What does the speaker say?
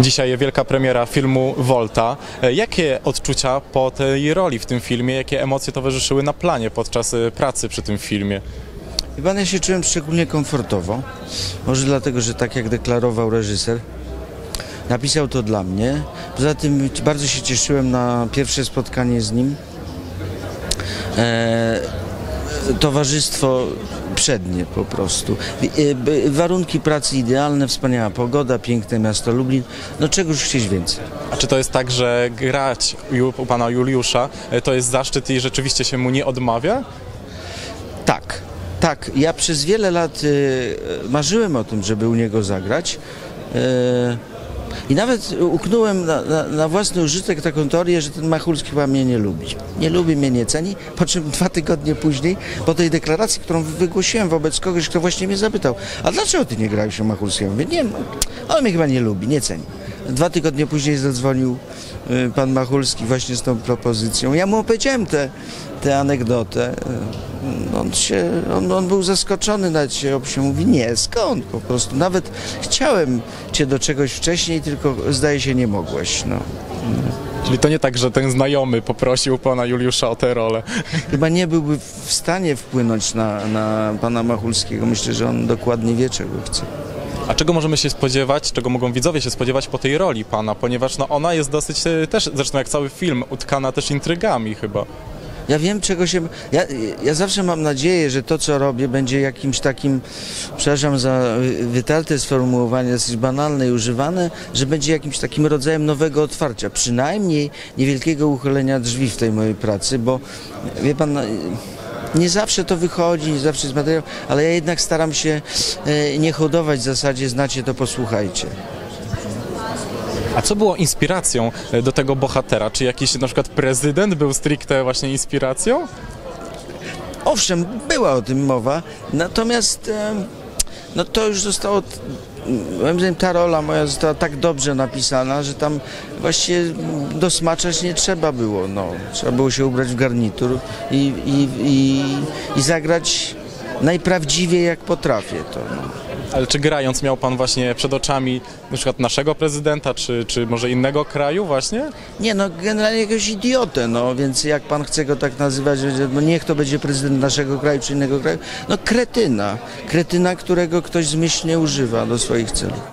Dzisiaj wielka premiera filmu Volta. E, Jakie odczucia po tej roli w tym filmie, jakie emocje towarzyszyły na planie podczas e, pracy przy tym filmie? Chyba ja się czułem szczególnie komfortowo. Może dlatego, że tak jak deklarował reżyser, napisał to dla mnie. Poza tym bardzo się cieszyłem na pierwsze spotkanie z nim. E, towarzystwo przednie po prostu. B- warunki pracy idealne, wspaniała pogoda, piękne miasto Lublin. No czegoż chcieć więcej. A czy to jest tak, że grać u pana Juliusza e, to jest zaszczyt i rzeczywiście się mu nie odmawia? Tak, tak. Ja przez wiele lat e, marzyłem o tym, żeby u niego zagrać. I nawet uknąłem na, na, na własny użytek taką teorię, że ten Machulski chyba mnie nie lubi. Nie lubi mnie, nie ceni. Po czym dwa tygodnie później, po tej deklaracji, którą wygłosiłem wobec kogoś, kto właśnie mnie zapytał, a dlaczego ty nie grałeś u Machulskiego? Mówię, nie, no, on mnie chyba nie lubi, nie ceni. Dwa tygodnie później zadzwonił y, pan Machulski właśnie z tą propozycją. Ja mu opowiedziałem tę tę anegdotę. Y, On, się, on, on był zaskoczony, nawet się mówi, nie, skąd po prostu. Nawet chciałem cię do czegoś wcześniej, tylko zdaje się nie mogłeś. No. Czyli to nie tak, że ten znajomy poprosił pana Juliusza o tę rolę. Chyba nie byłby w stanie wpłynąć na, na pana Machulskiego. Myślę, że on dokładnie wie, czego chce. A czego możemy się spodziewać, czego mogą widzowie się spodziewać po tej roli pana? Ponieważ no, ona jest dosyć e, też, zresztą jak cały film, utkana też intrygami chyba. Ja wiem, czego się. Ja, ja zawsze mam nadzieję, że to, co robię, będzie jakimś takim, przepraszam za wytarte sformułowanie, dosyć banalne i używane, że będzie jakimś takim rodzajem nowego otwarcia, przynajmniej niewielkiego uchylenia drzwi w tej mojej pracy, bo wie pan. Nie zawsze to wychodzi, nie zawsze jest materiał, ale ja jednak staram się e, nie hodować w zasadzie znacie to, posłuchajcie. A co było inspiracją e, do tego bohatera? Czy jakiś na przykład prezydent był stricte właśnie inspiracją? Owszem, była o tym mowa, natomiast no to już zostało, moim zdaniem ta rola moja została tak dobrze napisana, że tam właściwie dosmaczać nie trzeba było. No. Trzeba było się ubrać w garnitur i, i, i, i zagrać najprawdziwiej jak potrafię to. No. Ale czy grając miał pan właśnie przed oczami na przykład naszego prezydenta, czy, czy może innego kraju właśnie? Nie no, generalnie jakiegoś idiotę, no więc jak pan chce go tak nazywać, no niech to będzie prezydent naszego kraju czy innego kraju, no kretyna, kretyna, którego ktoś zmyślnie używa do swoich celów.